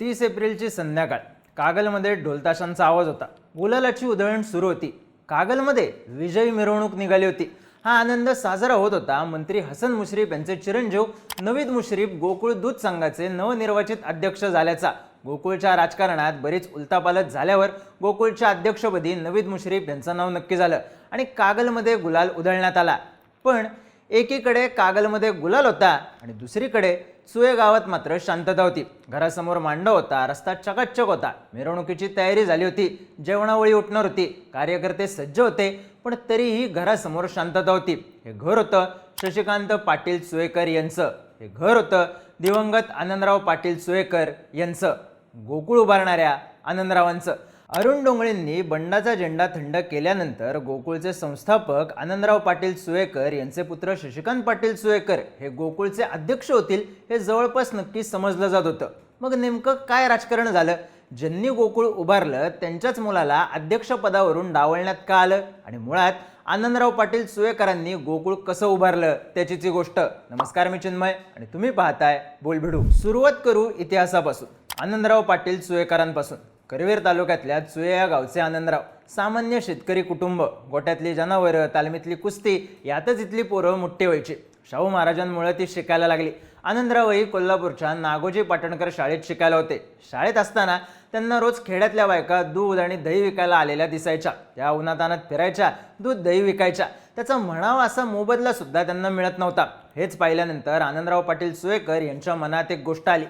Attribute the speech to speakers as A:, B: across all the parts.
A: तीस एप्रिलची संध्याकाळ. कागलमध्ये ढोलताशांचा आवाज होता. गुलालाची उधळण सुरू होती. कागलमध्ये विजयी मिरवणूक निघाली होती. हा आनंद साजरा होत होता. मंत्री हसन मुश्रीफ यांचे चिरंजीव नवीद मुश्रीफ गोकुळ दूध संघाचे नवनिर्वाचित अध्यक्ष झाल्याचा. गोकुळच्या राजकारणात बरीच उलतापालत झाल्यावर गोकुळच्या अध्यक्षपदी नवीद मुश्रीफ यांचं नाव नक्की झालं आणि कागलमध्ये गुलाल उधळण्यात आला. पण एकीकडे कागलमध्ये गुलाल होता आणि दुसरीकडे सुये गावात मात्र शांतता होती. घरासमोर मांडव होता रस्ता चकाचक होता. मिरवणुकीची तयारी झाली होती. जेवणावळी उठणार होती. कार्यकर्ते सज्ज होते पण तरीही घरासमोर शांतता होती. हे घर होतं शशिकांत पाटील सुयेकर यांचं. हे घर होतं दिवंगत आनंदराव पाटील सुयेकर यांचं. गोकुळ उभारणाऱ्या आनंदरावांचं. अरुण डोंगळेंनी बंडाचा झेंडा थंड केल्यानंतर गोकुळचे संस्थापक आनंदराव पाटील सुयेकर यांचे पुत्र शशिकांत पाटील सुयेकर हे गोकुळचे अध्यक्ष होतील हे जवळपास नक्की समजलं जात होतं. मग नेमकं काय राजकारण झालं? ज्यांनी गोकुळ उभारलं त्यांच्याच मुलाला अध्यक्षपदावरून डावलण्यात का आलं? आणि मुळात आनंदराव पाटील सुयेकरांनी गोकुळ कसं उभारलं? त्याची ती गोष्ट. नमस्कार मी चिन्मय आणि तुम्ही पाहताय बोलभिडू. सुरुवात करू इतिहासापासून. आनंदराव पाटील सुयेकरांपासून करवीर तालुक्यातल्या चुया या गावचे आनंदराव. सामान्य शेतकरी कुटुंब गोट्यातली जनावरं तालमीतली कुस्ती यातच इथली पोरं मोठी व्हायची. शाहू महाराजांमुळे ती शिकायला लागली. आनंदरावही कोल्हापूरच्या नागोजी पाटणकर शाळेत शिकायला होते. शाळेत असताना त्यांना रोज खेड्यातल्या बायका दूध आणि दही विकायला आलेल्या दिसायच्या. त्या उन्हातानात फिरायच्या दूध दही विकायच्या. त्याचा म्हणावा असा मोबदला सुद्धा त्यांना मिळत नव्हता. हेच पाहिल्यानंतर आनंदराव पाटील सुयेकर यांच्या मनात एक गोष्ट आली.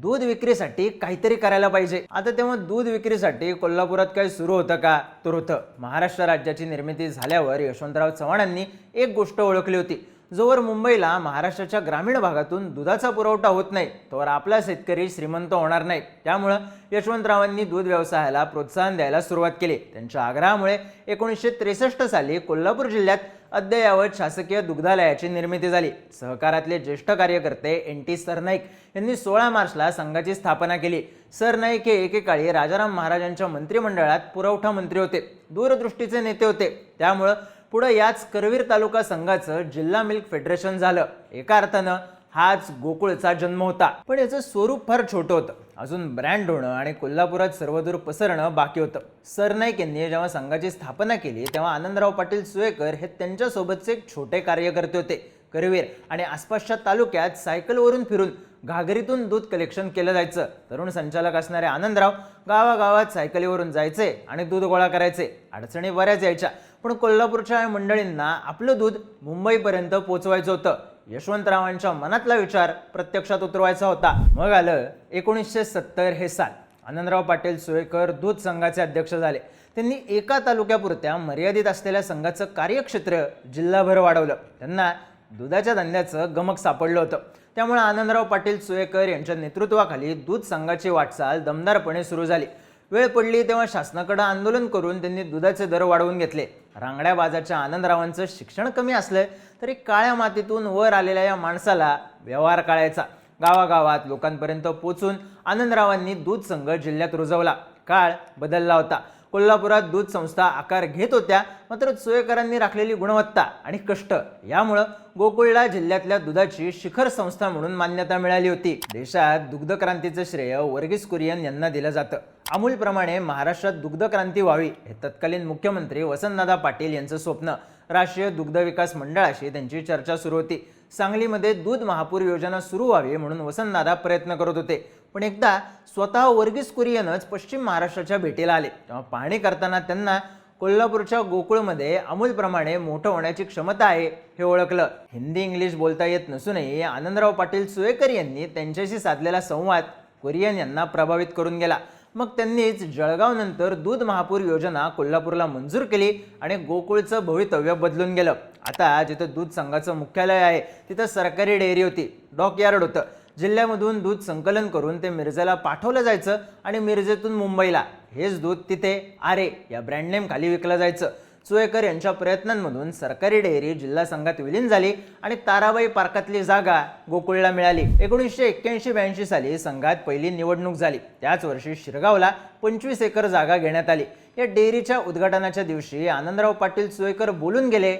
A: दूध विक्रीसाठी काहीतरी करायला पाहिजे. आता तेव्हा दूध विक्रीसाठी कोल्हापुरात काही सुरू होतं का? तर होतं. महाराष्ट्र राज्याची निर्मिती झाल्यावर यशवंतराव चव्हाणांनी एक गोष्ट ओळखली होती. जोवर मुंबईला महाराष्ट्राच्या ग्रामीण भागातून दुधाचा पुरवठा होत नाही तोवर आपला शेतकरी श्रीमंत होणार नाही. त्यामुळं यशवंतरावांनी दूध व्यवसायाला प्रोत्साहन द्यायला सुरुवात केली. त्यांच्या आग्रहामुळे एकोणीसशे त्रेसष्ट साली कोल्हापूर जिल्ह्यात अद्ययावत शासकीय दुग्धालयाची निर्मिती झाली. सहकारातले ज्येष्ठ कार्यकर्ते एन टी सरनाईक यांनी सोळा मार्चला संघाची स्थापना केली. सरनाईक हे एकेकाळी राजाराम महाराजांच्या मंत्रिमंडळात पुरवठा मंत्री होते. दूरदृष्टीचे नेते होते. त्यामुळं पुढं याच करवीर तालुका संघाचं जिल्हा मिल्क फेडरेशन झालं. एका अर्थानं हाच गोकुळचा जन्म होता. पण याचं स्वरूप फार छोटं होतं. अजून ब्रँड होणं आणि कोल्हापुरात सर्वदूर पसरणं बाकी होतं. सरनाईक यांनी जेव्हा संघाची स्थापना केली तेव्हा आनंदराव पाटील सुयेकर हे त्यांच्यासोबतचे एक छोटे कार्यकर्ते होते. करवीर आणि आसपासच्या तालुक्यात सायकलवरून फिरून घागरीतून दूध कलेक्शन केलं जायचं. तरुण संचालक असणारे आनंदराव गावागावात सायकलीवरून जायचे आणि दूध गोळा करायचे. अडचणी बऱ्याच यायच्या. पण कोल्हापूरच्या मंडळींना आपलं दूध मुंबईपर्यंत पोचवायचं होतं. यशवंतरावांच्या मनातला विचार प्रत्यक्षात उतरवायचा होता. मग आलं एकोणीसशे सत्तर हे साल. आनंदराव पाटील सुयेकर दूध संघाचे अध्यक्ष झाले. त्यांनी एका तालुक्यापुरत्या मर्यादित असलेल्या संघाचं कार्यक्षेत्र जिल्हाभर वाढवलं. त्यांना दुधाच्या धंद्याचं गमक सापडलं होतं. त्यामुळे आनंदराव पाटील सुयेकर यांच्या नेतृत्वाखाली दूध संघाची वाटचाल दमदारपणे सुरू झाली. वेळ पडली तेव्हा शासनाकडे आंदोलन करून त्यांनी दुधाचे दर वाढवून घेतले. रांगड्या बाजाच्या आनंदरावांचं शिक्षण कमी असलं तरी काळ्या मातीतून वर आलेल्या या माणसाला व्यवहार काढायचा. गावागावात लोकांपर्यंत पोचून आनंदरावांनी दूध संघ जिल्ह्यात रुजवला. काळ बदलला होता. कोल्हापुरात दूध संस्था आकार घेत होत्या मात्र सोयकरांनी राखलेली गुणवत्ता आणि कष्ट यामुळं गोकुळला जिल्ह्यातल्या दुधाची शिखर संस्था म्हणून मान्यता मिळाली होती. देशात दुग्ध क्रांतीचं श्रेय वर्गीस कुरियन यांना दिलं जातं. अमूलप्रमाणे महाराष्ट्रात दुग्ध क्रांती व्हावी हे तत्कालीन मुख्यमंत्री वसंतदादा पाटील यांचं स्वप्न. राष्ट्रीय दुग्ध विकास मंडळाशी त्यांची चर्चा सुरू होती. सांगलीमध्ये दूध महापूर योजना सुरू व्हावी म्हणून वसंतदादा प्रयत्न करत होते. पण एकदा स्वतः वर्गीस कुरियनच पश्चिम महाराष्ट्राच्या भेटीला आले. तेव्हा पाहणी करताना त्यांना कोल्हापूरच्या गोकुळमध्ये अमूलप्रमाणे मोठं होण्याची क्षमता आहे हे ओळखलं. हिंदी इंग्लिश बोलता येत नसूनही आनंदराव पाटील सुयेकर यांनी त्यांच्याशी साधलेला संवाद कुरियन यांना प्रभावित करून गेला. मग त्यांनीच जळगावनंतर दूध महापूर योजना कोल्हापूरला मंजूर केली आणि गोकुळचं भवितव्य बदलून गेलं. आता जिथं दूध संघाचं मुख्यालय आहे तिथं सरकारी डेअरी होती डॉकयार्ड होतं. जिल्ह्यामधून दूध संकलन करून ते मिरजेला पाठवलं जायचं आणि मिरजेतून मुंबईला. हेच दूध तिथे आरे या ब्रँड नेम खाली विकलं जायचं. चोयकर यांच्या प्रयत्नांमधून सरकारी डेअरी जिल्हा संघात विलीन झाली आणि ताराबाई पार्कातली जागा गोकुळला मिळाली. एकोणीसशे एक्क्याऐंशी ब्याऐंशी साली संघात पहिली निवडणूक झाली. त्याच वर्षी शिरगावला पंचवीस एकर जागा घेण्यात आली. या डेअरीच्या उद्घाटनाच्या दिवशी आनंदराव पाटील चोयकर बोलून गेले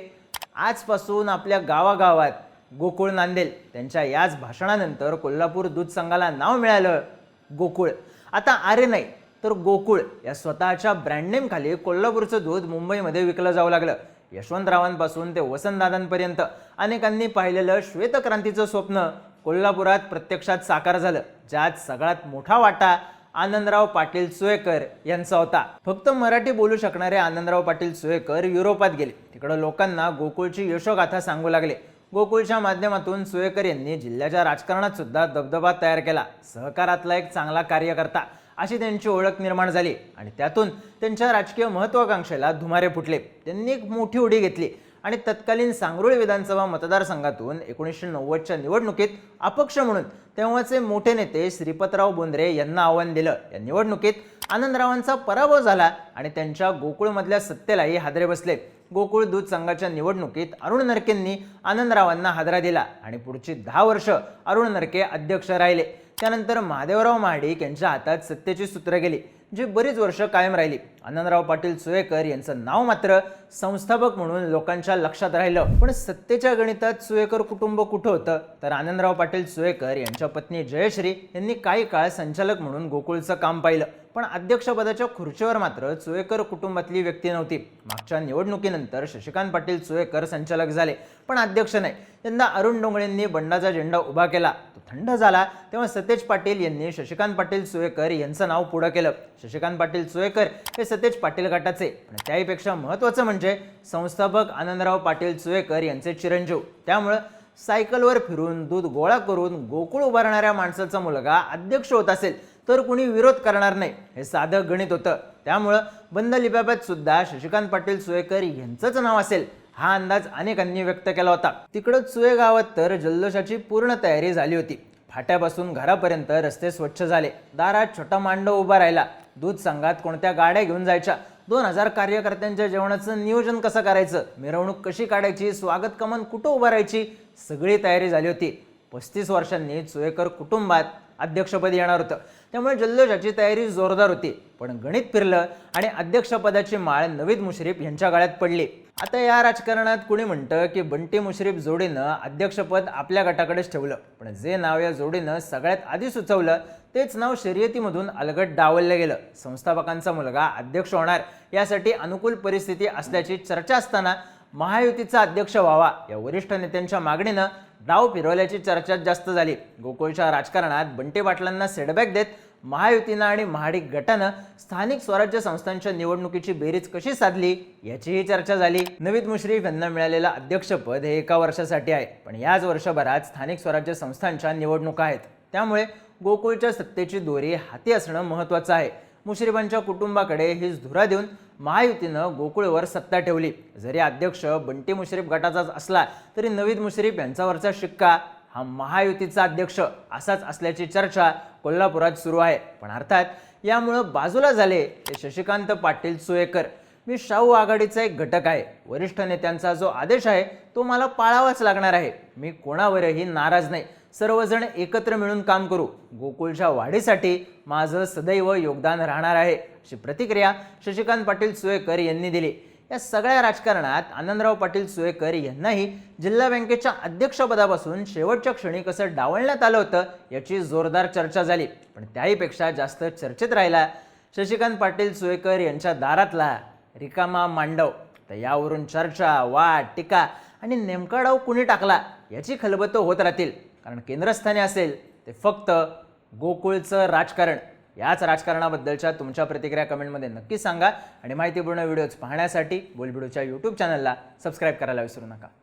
A: आजपासून आपल्या गावागावात गोकुळ नांदेल. त्यांच्या याच भाषणानंतर कोल्हापूर दूध संघाला नाव मिळालं गोकुळ. आता अरे नाही तर गोकुळ या स्वतःच्या ब्रँडनेमखाली कोल्हापूरचं दूध मुंबईमध्ये विकलं जाऊ लागलं. यशवंतरावांपासून ते वसंतदादांपर्यंत अनेकांनी पाहिलेलं श्वेतक्रांतीचं स्वप्न कोल्हापुरात प्रत्यक्षात साकार झालं ज्यात सगळ्यात मोठा वाटा आनंदराव पाटील सुयेकर यांचा होता. फक्त मराठी बोलू शकणारे आनंदराव पाटील सुयेकर युरोपात गेले. तिकडं लोकांना गोकुळची यशोगाथा सांगू लागले. गोकुळच्या माध्यमातून सुयेकर यांनी जिल्ह्याच्या राजकारणात सुद्धा दबदबा तयार केला. सहकारातला एक चांगला कार्यकर्ता. अशी त्यांची ओळख निर्माण झाली. आणि त्यातून त्यांच्या राजकीय महत्वाकांक्षेला धुमारे फुटले. त्यांनी एक मोठी उडी घेतली. आणि तत्कालीन सांगरुळ विधानसभा मतदारसंघातून एकोणीसशे नव्वदच्या निवडणुकीत अपक्ष म्हणून तेव्हाचे मोठे नेते श्रीपतराव बोंद्रे यांना आव्हान दिलं. या निवडणुकीत आनंदरावांचा पराभव झाला आणि त्यांच्या गोकुळमधल्या सत्तेलाही हादरे बसले. गोकुळ दूध संघाच्या निवडणुकीत अरुण नरकेंनी आनंदरावांना हादरा दिला आणि पुढची दहा वर्ष अरुण नरके अध्यक्ष राहिले. त्यानंतर महादेवराव महाडिक यांच्या हातात सत्तेची सूत्र गेली जी बरीच वर्ष कायम राहिली. आनंदराव पाटील सुयेकर यांचं नाव मात्र संस्थापक म्हणून लोकांच्या लक्षात राहिलं. पण सत्तेच्या गणितात सुयेकर कुटुंब कुठं होतं? तर आनंदराव पाटील सुयेकर यांच्या पत्नी जयश्री यांनी काही काळ संचालक म्हणून गोकुळचं काम पाहिलं. पण अध्यक्षपदाच्या खुर्चीवर मात्र चुएकर कुटुंबातली व्यक्ती नव्हती. मागच्या निवडणुकीनंतर शशिकांत पाटील चुएकर संचालक झाले पण अध्यक्ष नाही. यंदा अरुण डोंगळेंनी बंडाचा झेंडा उभा केला. तो थंड झाला तेव्हा सतेज पाटील यांनी शशिकांत पाटील चुएकर यांचं नाव पुढं केलं. शशिकांत पाटील चुएकर हे सतेज पाटील गटाचे पण त्याहीपेक्षा महत्त्वाचं म्हणजे संस्थापक आनंदराव पाटील चुएकर यांचे चिरंजीव. त्यामुळं सायकलवर फिरून दूध गोळा करून गोकुळ उभारणाऱ्या माणसाचा मुलगा अध्यक्ष होत असेल. तर कुणी विरोध करणार नाही. हे साधं गणित होतं. त्यामुळं बंद लिप्यापात सुद्धा शशिकांत पाटील सुयेकर यांचंच नाव असेल हा अंदाज अनेकांनी व्यक्त केला होता. तिकडं सुये गावात तर जल्लोषाची पूर्ण तयारी झाली होती. फाट्यापासून घरापर्यंत रस्ते स्वच्छ झाले. दारात छोटा मांडव उभा राहिला. दूध संघात कोणत्या गाड्या घेऊन जायच्या? दोन हजार कार्यकर्त्यांच्या जेवणाचं नियोजन कसं करायचं? मिरवणूक कशी काढायची? स्वागत कमान कुठं उभारायची सगळी तयारी झाली होती. पस्तीस वर्षांनी चुयेकर कुटुंबात अध्यक्षपदी येणार होतं. त्यामुळे जल्लोषाची तयारी जोरदार होती. पण गणित फिरलं आणि अध्यक्षपदाची माळ नवीद मुश्रीफ यांच्या गाळ्यात पडली. आता या राजकारणात कुणी म्हणतं की बंटी मुश्रीफ जोडीनं अध्यक्षपद आपल्या गटाकडेच ठेवलं. पण जे नाव या जोडीनं सगळ्यात आधी सुचवलं तेच नाव शर्यतीमधून अलगट डावललं गेलं. संस्थापकांचा मुलगा अध्यक्ष होणार यासाठी अनुकूल परिस्थिती असल्याची चर्चा असताना महायुतीचा अध्यक्ष व्हावा या वरिष्ठ नेत्यांच्या मागणीनं डाव फिरवल्याची चर्चा जास्त झाली. गोकुळच्या राजकारणात बंटी पाटलांना सेटबॅक देत महायुतीनं आणि महाडिक गटानं स्थानिक स्वराज्य संस्थांच्या निवडणुकीची बेरीज कशी साधली याचीही चर्चा झाली. नवीद मुश्रीफ यांना मिळालेलं अध्यक्षपद हे एका वर्षासाठी आहे पण याच वर्षभरात स्थानिक स्वराज्य संस्थांच्या निवडणुका आहेत. त्यामुळे गोकुळच्या सत्तेची दोरी हाती असणं महत्त्वाचं आहे. मुश्रीफांच्या कुटुंबाकडे हीच धुरा देऊन महायुतीनं गोकुळवर सत्ता ठेवली. जरी अध्यक्ष बंटी मुश्रीफ गटाचाच असला तरी नवीद मुश्रीफ यांच्यावरचा शिक्का हा महायुतीचा अध्यक्ष असाच असल्याची चर्चा कोल्हापुरात सुरू आहे. पण अर्थात यामुळं बाजूला झाले ते शशिकांत पाटील सुयेकर मी शाहू आघाडीचा एक घटक आहे. वरिष्ठ नेत्यांचा जो आदेश आहे तो मला पाळावाच लागणार आहे. मी कोणावरही नाराज नाही. सर्वजण एकत्र मिळून काम करू. गोकुळच्या वाढीसाठी माझं सदैव योगदान राहणार आहे अशी प्रतिक्रिया शशिकांत पाटील सुयेकर यांनी दिली. या सगळ्या राजकारणात आनंदराव पाटील सुयेकर यांनाही जिल्हा बँकेच्या अध्यक्षपदापासून शेवटच्या क्षणी कसं डावलण्यात आलं होतं याची जोरदार चर्चा झाली. पण त्याहीपेक्षा जास्त चर्चेत राहिला शशिकांत पाटील सुयेकर यांच्या दारातला रिकामा मांडव. तर यावरून चर्चा वाद टीका आणि नेमका डाव कुणी टाकला याची खलबतं होत राहतील. कारण केंद्रस्थानी असेल ते फक्त गोकुळचं राजकारण याच राजकारणाबद्दलच्या तुमच्या प्रतिक्रिया कमेंटमध्ये नक्की सांगा आणि माहितीपूर्ण व्हिडिओज पाहण्यासाठी बोलबिडूच्या यूट्यूब चॅनलला सबस्क्राईब करायला विसरू नका.